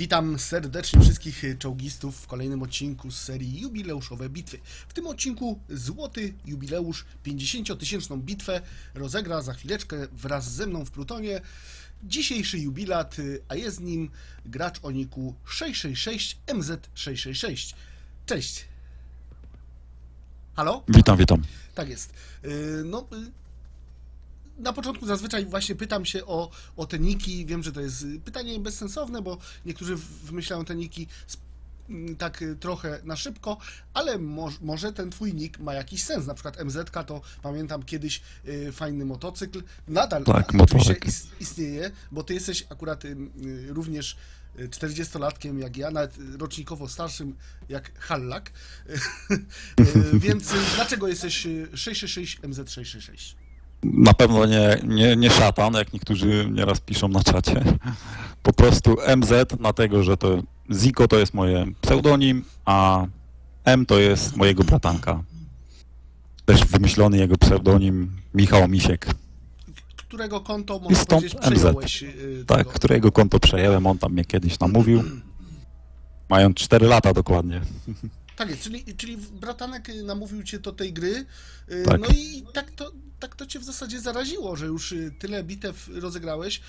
Witam serdecznie wszystkich czołgistów w kolejnym odcinku z serii Jubileuszowe Bitwy. W tym odcinku złoty jubileusz 50-tysięczną bitwę rozegra za chwileczkę wraz ze mną w Plutonie dzisiejszy jubilat, a jest nim gracz o niku 666 MZ666. Cześć! Halo? Witam, witam. Tak jest. Yy, No, na początku zazwyczaj właśnie pytam się o, o te niki. Wiem, że to jest y, pytanie bezsensowne, bo niektórzy wymyślają te niki sp- m, tak y, trochę na szybko, ale moż, może ten twój nick ma jakiś sens. Na przykład MZ to pamiętam kiedyś y, fajny motocykl. Nadal Tak, oczywiście is, istnieje, bo ty jesteś akurat y, y, również y, 40-latkiem jak ja, nawet y, rocznikowo starszym jak Hallak. Y, Więc y, dlaczego jesteś y, 666 MZ666? Na pewno nie, nie, nie szatan, jak niektórzy nieraz piszą na czacie. Po prostu MZ, dlatego że to Ziko to jest moje pseudonim, a M to jest mojego bratanka. Też wymyślony jego pseudonim Michał Misiek. Którego konto, można stąd powiedzieć, MZ. przejąłeś y, Tak, którego konto przejąłem, on tam mnie kiedyś namówił. Mają 4 lata dokładnie. Tak jest, czyli, czyli bratanek y, namówił cię do tej gry, y, Tak. no i tak to, tak to cię w zasadzie zaraziło, że już y, tyle bitew rozegrałeś.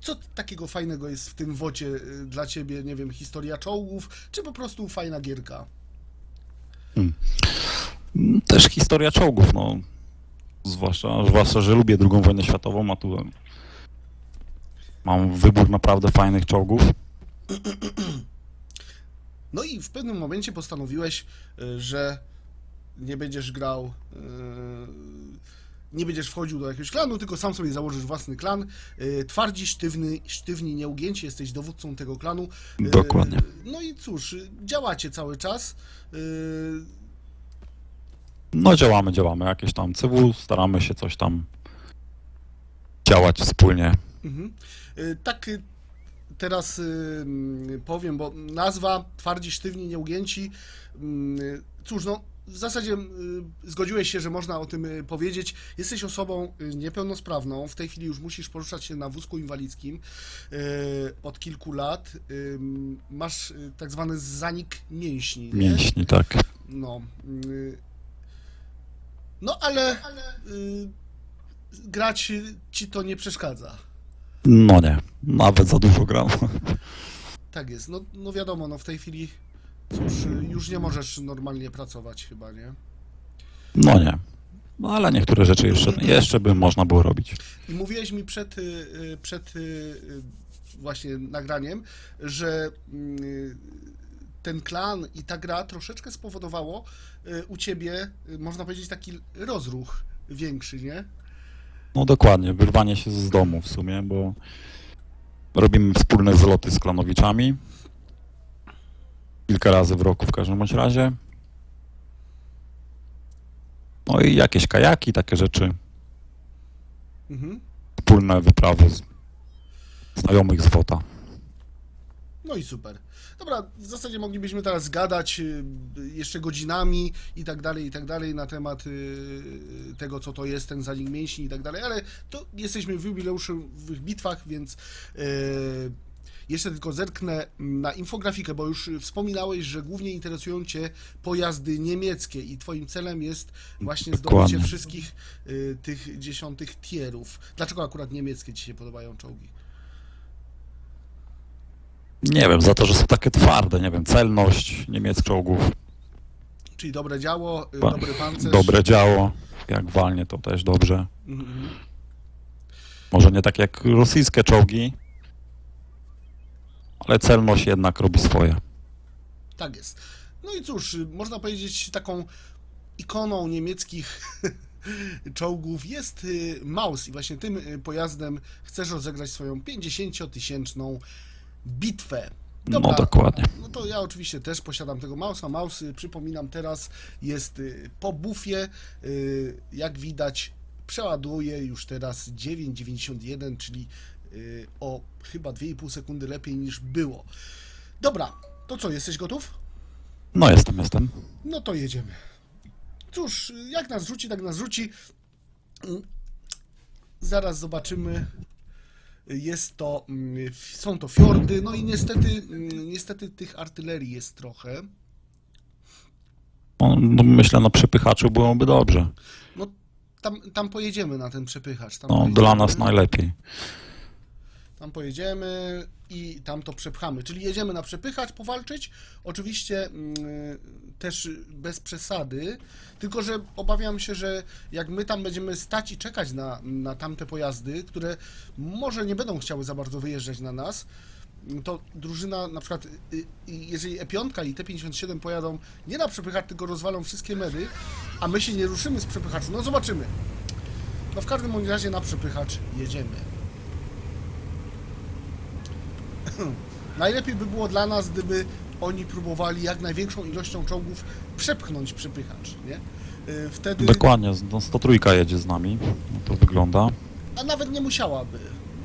Co takiego fajnego jest w tym wocie dla ciebie, nie wiem, historia czołgów, czy po prostu fajna gierka? Też historia czołgów, no. Zwłaszcza, zwłaszcza, że lubię II wojnę światową, a tu mam wybór naprawdę fajnych czołgów. No i w pewnym momencie postanowiłeś, y, że nie będziesz grał, y, nie będziesz wchodził do jakiegoś klanu, tylko sam sobie założysz własny klan. Y, Twardzi, sztywny, sztywni, nieugięci, jesteś dowódcą tego klanu. Dokładnie. No i cóż, działacie cały czas. No działamy, działamy. Jakieś tam CW, staramy się coś tam działać wspólnie. Mhm. Tak teraz powiem, bo nazwa Twardzi, Sztywni, Nieugięci, cóż, no w zasadzie zgodziłeś się, że można o tym y, powiedzieć. Jesteś osobą y, niepełnosprawną, w tej chwili już musisz poruszać się na wózku inwalidzkim y, od kilku lat. Masz tak zwany zanik mięśni. nie? Mięśni, tak. No. No ale grać ci to nie przeszkadza. No nie, nawet za dużo gram. Tak jest. No, no wiadomo, no w tej chwili cóż, już nie możesz normalnie pracować chyba, nie? No nie. No ale niektóre rzeczy jeszcze, jeszcze by można było robić. I mówiłeś mi przed, y, y, przed y, właśnie nagraniem, że ten klan i ta gra troszeczkę spowodowało u ciebie, można powiedzieć, taki rozruch większy, nie? No dokładnie, wyrwanie się z domu w sumie, bo robimy wspólne zloty z klanowiczami. Kilka razy w roku w każdym bądź razie. No i jakieś kajaki, takie rzeczy. Mhm. Wspólne wyprawy z znajomych z WOTA. No i super. Dobra, w zasadzie moglibyśmy teraz gadać y, jeszcze godzinami i tak dalej, i tak dalej na temat y, tego, co to jest ten zanik mięśni i tak dalej, ale to jesteśmy w jubileuszowych bitwach, więc y, jeszcze tylko zerknę na infografikę, bo już wspominałeś, że głównie interesują Cię pojazdy niemieckie i Twoim celem jest właśnie zdobycie wszystkich y, tych dziesiątych tierów. Dlaczego akurat niemieckie Ci się podobają czołgi? Nie wiem, za to, że są takie twarde, nie wiem, celność niemieckich czołgów, Czyli dobre działo, y, Pa- dobry pancerz. dobre działo, jak walnie to też dobrze. Mhm. Może nie tak jak rosyjskie czołgi, ale celność jednak robi swoje. Tak jest. No i cóż, y, można powiedzieć taką ikoną niemieckich czołgów jest y, Maus i właśnie tym y, pojazdem chcesz rozegrać swoją 50-tysięczną bitwę. No dokładnie. No to ja oczywiście też posiadam tego Mausa. Maus, przypominam teraz, jest y, po bufie. y, Jak widać, przeładuje już teraz 9,91, czyli y, o chyba 2,5 sekundy lepiej niż było. Dobra, to co, jesteś gotów? No jestem, jestem. No to jedziemy. Cóż, jak nas rzuci, tak nas rzuci. Mm, Zaraz zobaczymy, jest to, mm, są to fiordy, no i niestety, mm, niestety tych artylerii jest trochę. No, no, myślę, na przepychaczu byłoby dobrze. No tam, tam pojedziemy na ten przepychacz. No, pojedziemy. dla nas najlepiej. Tam pojedziemy i tam to przepchamy. Czyli jedziemy na przepychacz powalczyć. Oczywiście mm, też bez przesady, tylko że obawiam się, że jak my tam będziemy stać i czekać na, na tamte pojazdy, które może nie będą chciały za bardzo wyjeżdżać na nas, to drużyna na przykład, y, y, jeżeli E5 i T57 pojadą nie na przepychacz, tylko rozwalą wszystkie medy, a my się nie ruszymy z przepychaczu, no zobaczymy. No w każdym razie na przepychacz jedziemy. Najlepiej by było dla nas, gdyby oni próbowali jak największą ilością czołgów przepchnąć przepychacz, nie? Y, Wtedy, Dokładnie, no, 103 jedzie z nami. No, to wygląda. a nawet nie musiałaby.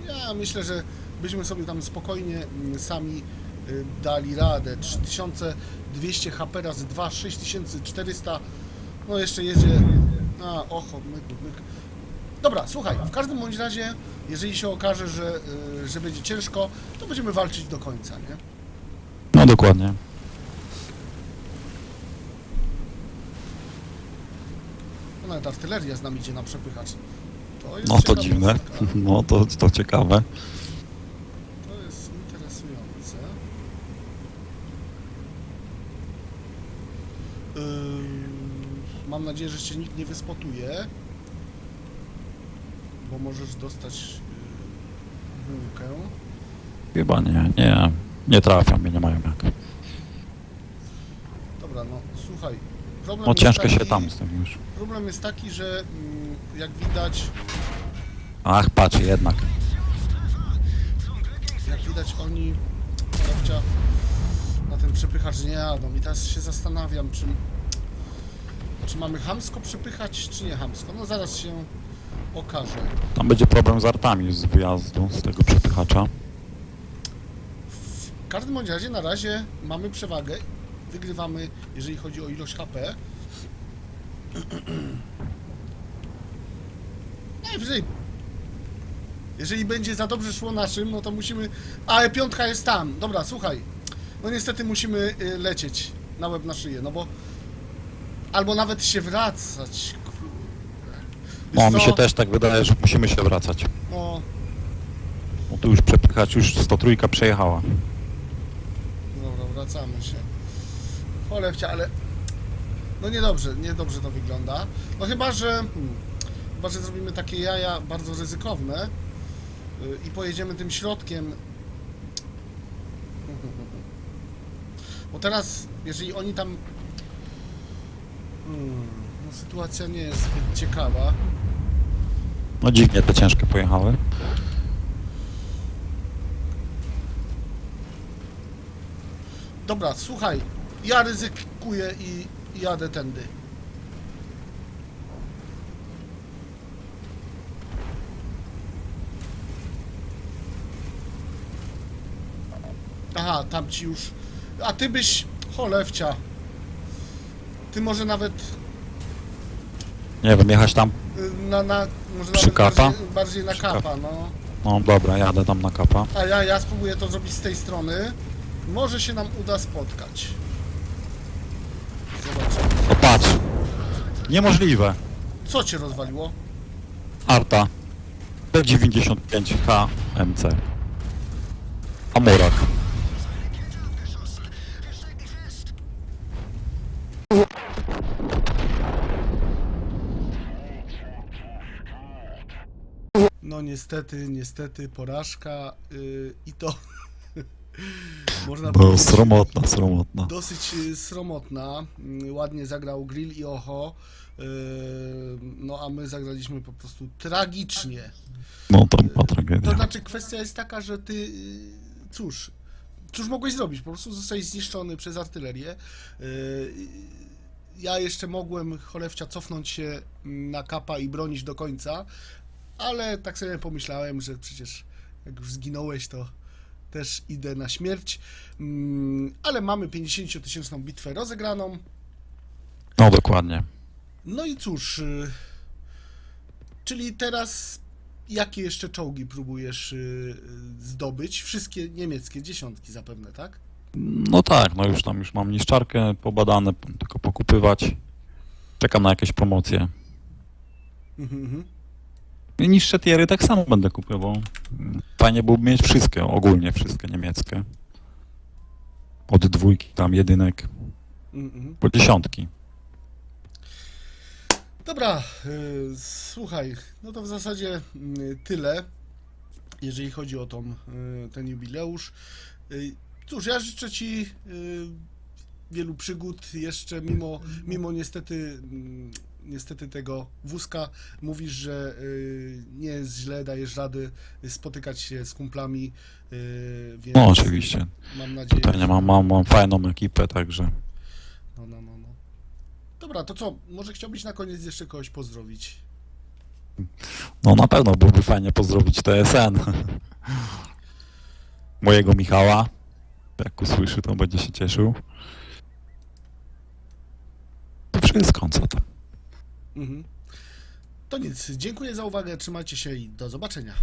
Ja myślę, że byśmy sobie tam spokojnie mm, sami y, dali radę. 3200 HP razy 2, 6400. No jeszcze jedzie. A, ocho, myk, myk. Dobra, słuchaj, w każdym bądź razie, jeżeli się okaże, że, y, że będzie ciężko, to będziemy walczyć do końca, nie? No dokładnie. No nawet artyleria z nami idzie na przepychacz. To jest No to dziwne. No to, to ciekawe. To jest interesujące. Ym, Mam nadzieję, że cię nikt nie wyspotuje. Bo możesz dostać yy, bułkę. Chyba nie, nie. Nie trafiam mnie, nie mają jak. Dobra, no słuchaj. Problem No jest ciężko taki, się tam z tym już. Problem jest taki, że mm, jak widać, Ach, patrz, jednak. jak widać oni na ten przepychacz nie jadą i teraz się zastanawiam, czy, czy mamy hamsko przepychać, czy nie hamsko. No zaraz się okaże. Tam będzie problem z artami z wyjazdu, z tego przepychacza. W każdym bądź razie na razie mamy przewagę. Wygrywamy, jeżeli chodzi o ilość HP. Najwyżej. Jeżeli będzie za dobrze szło naszym, no to musimy. A e piątka jest tam. Dobra, słuchaj. No niestety musimy y, lecieć na łeb na szyję, no bo. Albo nawet się wracać. No mi się też tak wydaje, że musimy się wracać. No, Bo tu już przepychacz, już 103 przejechała. Dobra, wracamy się. Cholewcia, ale... No niedobrze, niedobrze to wygląda. No chyba, że... Hmm, chyba, że zrobimy takie jaja bardzo ryzykowne yy, i pojedziemy tym środkiem. Bo teraz, jeżeli oni tam... Hmm, no sytuacja nie jest zbyt ciekawa. No dziwnie te ciężkie pojechały. Dobra, słuchaj, ja ryzykuję i jadę tędy. Aha, tam ci już. A ty byś. Cholewcia. Ty może nawet Nie wiem, jechać tam? Na. na może Przy nawet kapa? bardziej, bardziej na Przy kapa, kapa. no. No dobra, jadę tam na kapa. A ja, ja spróbuję to zrobić z tej strony. Może się nam uda spotkać. Zobaczymy. O patrz! Niemożliwe! Co cię rozwaliło? Arta. P95 HMC. Amurak. No niestety, niestety porażka yy, i to można powiedzieć sromotna, sromotna. dosyć y, sromotna. Mm, Ładnie zagrał Grill i Oho. Yy, no a my zagraliśmy po prostu tragicznie. No to To tragedia. znaczy kwestia jest taka, że ty yy, cóż, cóż mogłeś zrobić? Po prostu zostałeś zniszczony przez artylerię. Yy, Ja jeszcze mogłem cholewcia cofnąć się na kapa i bronić do końca, ale tak sobie pomyślałem, że przecież jak już zginąłeś, to też idę na śmierć. Mm, Ale mamy 50-tysięczną bitwę rozegraną. No dokładnie. No i cóż, y, czyli teraz jakie jeszcze czołgi próbujesz y, zdobyć? Wszystkie niemieckie dziesiątki zapewne, tak? No tak, no już tam już mam niszczarkę pobadane, tylko pokupywać. Czekam na jakieś promocje. Mhm, mhm. I niższe tiery tak samo będę kupował. Fajnie byłoby mieć wszystkie, ogólnie wszystkie niemieckie. Od dwójki, tam jedynek, Mhm. po dziesiątki. Dobra, y, słuchaj, no to w zasadzie y, tyle, jeżeli chodzi o tą, y, ten jubileusz. Y, Cóż, ja życzę Ci y, wielu przygód jeszcze, mimo, mimo niestety, mm, niestety tego wózka. Mówisz, że y, nie jest źle, dajesz rady spotykać się z kumplami, y, więc No oczywiście. mam nadzieję, Tutaj nie mam, mam, mam fajną ekipę, także No, no, no, no. Dobra, to co? Może chciałbyś na koniec jeszcze kogoś pozdrowić? no na pewno byłoby fajnie pozdrowić TSN. Mojego Michała. Jak usłyszy, to będzie się cieszył. To wszystko, co tam. Mhm. To nic, dziękuję za uwagę, trzymajcie się i do zobaczenia.